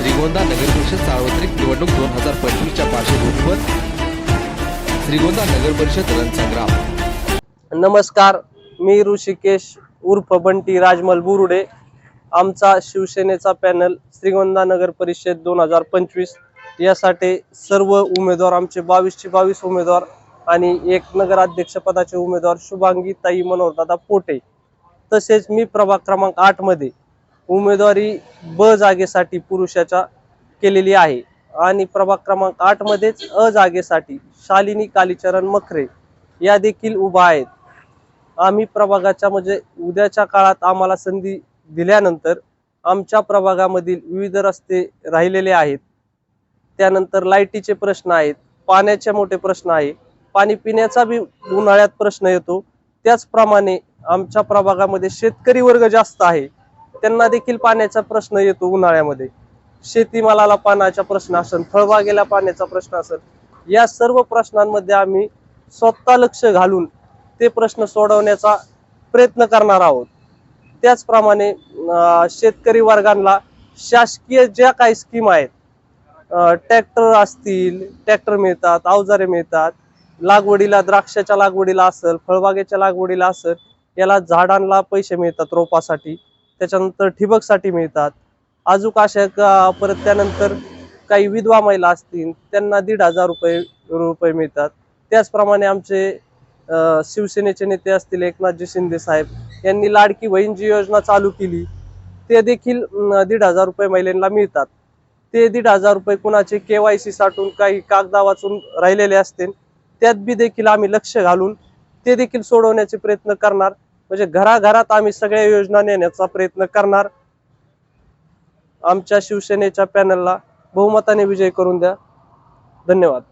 श्रीगोंदा नगरपरिषद सार्वत्रिक निवडणूक दोन हजार पंचवीसच्या पार्श्वभूमीवर श्रीगोंदा नगरपरिषद रणसंग्राम नमस्कार मी ऋषिकेश उर्फ बंटी राजमल बुरुडे. आमचा शिवसेनेचा पॅनल श्रीगोंदा नगर परिषद दोन हजार पंचवीस. यासाठी सर्व उमेदवार आमचे बावीसचे बावीस उमेदवार आणि एक नगराध्यक्षपदाचे उमेदवार शुभांगी ताई मनोहरदादा पोटे. तसेच मी प्रभाग क्रमांक आठमध्ये उमेदवारी ब जागेसाठी पुरुषाच्या केलेली आहे. आणि प्रभाग क्रमांक आठ मध्येच अ जागेसाठी शालिनी कालीचरण मखरे या देखील उभा आहेत. आम्ही प्रभागाच्या म्हणजे उद्याच्या काळात आम्हाला संधी दिल्यानंतर आमच्या प्रभागामधील विविध रस्ते राहिलेले आहेत. त्यानंतर लाईटीचे प्रश्न आहेत पाण्याचे मोठे प्रश्न आहे पाणी पिण्याचा बी उन्हाळ्यात प्रश्न येतो. त्याचप्रमाणे आमच्या प्रभागामध्ये शेतकरी वर्ग जास्त आहे. त्यांना देखील पाण्याचा प्रश्न येतो उन्हाळ्यामध्ये. शेतीमालाला पाण्याचा प्रश्न असेल फळबागेला पाण्याचा प्रश्न असेल या सर्व प्रश्नांमध्ये आम्ही स्वतः लक्ष घालून ते प्रश्न सोडवण्याचा प्रयत्न करणार आहोत. त्याचप्रमाणे शेतकरी वर्गांना शासकीय ज्या काही स्कीम आहेत ट्रॅक्टर असतील ट्रॅक्टर मिळतात अवजारे मिळतात लागवडीला द्राक्षाच्या लागवडीला असेल फळबागेच्या लागवडीला असेल याला झाडांना पैसे मिळतात रोपासाठी. त्याच्यानंतर ठिबकसाठी मिळतात. आजूक अशा का- परत त्यानंतर काही विधवा महिला असतील त्यांना दीड हजार रुपये रुपये मिळतात. त्याचप्रमाणे आमचे शिवसेनेचे नेते असतील एकनाथजी शिंदे साहेब यांनी लाडकी बहीण जी योजना चालू केली ते देखील दीड हजार रुपये महिलांना मिळतात. ते दीड हजार रुपये कुणाचे केवायसी साठून काही कागदा वाचून राहिलेले असतील त्यात बी देखील आम्ही लक्ष घालून ते देखील सोडवण्याचे प्रयत्न करणार. म्हणजे घराघरात आम्ही सगळ्या योजना नेण्याचा प्रयत्न करणार. आमच्या शिवसेनेच्या पॅनलला बहुमताने विजय करून द्या. धन्यवाद.